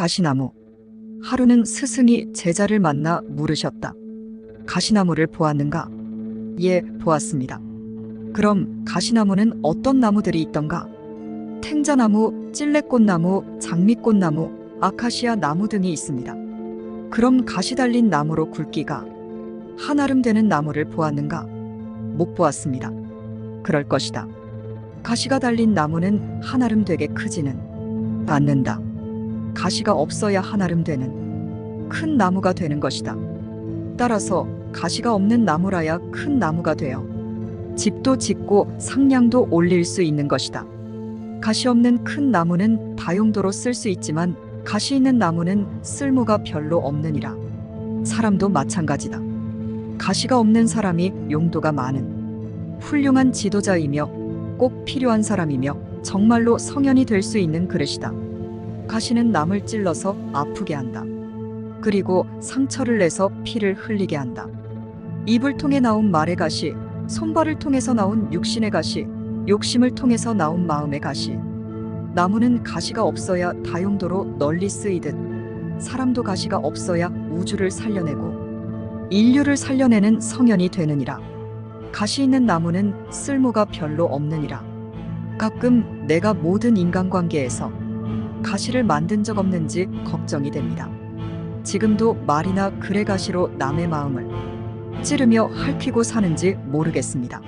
가시나무. 하루는 스승이 제자를 만나 물으셨다. 가시나무를 보았는가? 예, 보았습니다. 그럼 가시나무는 어떤 나무들이 있던가? 탱자나무, 찔레꽃나무, 장미꽃나무, 아카시아 나무 등이 있습니다. 그럼 가시 달린 나무로 굵기가 한아름 되는 나무를 보았는가? 못 보았습니다. 그럴 것이다. 가시가 달린 나무는 한아름 되게 크지는 않는다. 가시가 없어야 한아름 되는 큰 나무가 되는 것이다. 따라서 가시가 없는 나무라야 큰 나무가 되어 집도 짓고 상량도 올릴 수 있는 것이다. 가시 없는 큰 나무는 다용도로 쓸 수 있지만 가시 있는 나무는 쓸모가 별로 없느니라. 사람도 마찬가지다. 가시가 없는 사람이 용도가 많은 훌륭한 지도자이며 꼭 필요한 사람이며 정말로 성현이 될 수 있는 그릇이다. 가시는 남을 찔러서 아프게 한다. 그리고 상처를 내서 피를 흘리게 한다. 입을 통해 나온 말의 가시, 손발을 통해서 나온 육신의 가시, 욕심을 통해서 나온 마음의 가시. 나무는 가시가 없어야 다용도로 널리 쓰이듯 사람도 가시가 없어야 우주를 살려내고 인류를 살려내는 성현이 되느니라. 가시 있는 나무는 쓸모가 별로 없느니라. 가끔 내가 모든 인간관계에서 가시를 만든 적 없는지 걱정이 됩니다. 지금도 말이나 글의 가시로 남의 마음을 찌르며 핥히고 사는지 모르겠습니다.